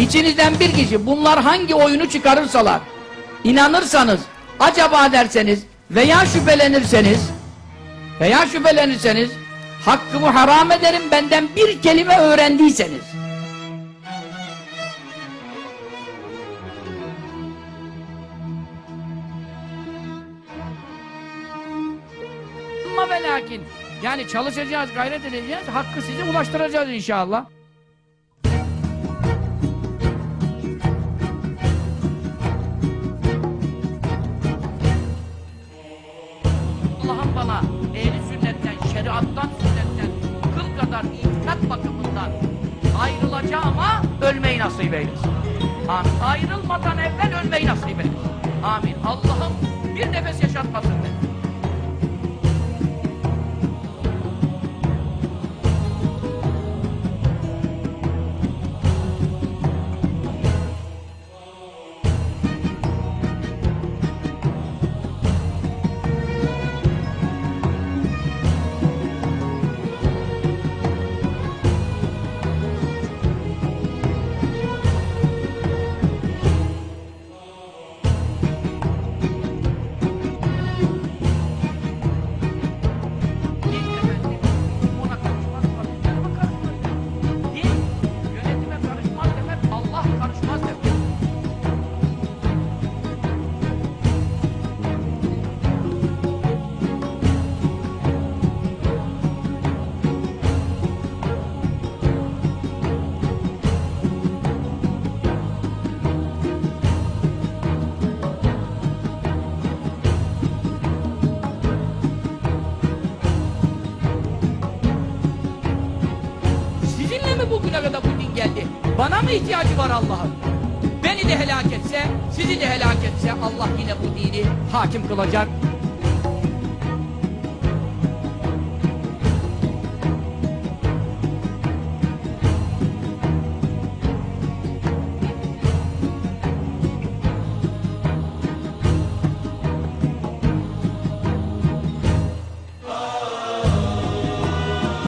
İçinizden bir kişi bunlar hangi oyunu çıkarırsalar inanırsanız acaba derseniz veya şüphelenirseniz veya şüphelenirseniz hakkımı haram ederim benden bir kelime öğrendiyseniz ama ve lakin yani çalışacağız, gayret edeceğiz, hakkı size ulaştıracağız inşallah. Ehli sünnetten, şeriattan, sünnetten, kıl kadar itikat bakımından ayrılacağıma ölmeyi nasip eylesin. Amin. Ayrılmadan evvel ölmeyi nasip eylesin. Amin. Allah'ım bir nefes yaşatmasın mi bugüne kadar bu din geldi? Bana mı ihtiyacı var Allah'ın? Beni de helak etse, sizi de helak etse Allah yine bu dini hakim kılacak.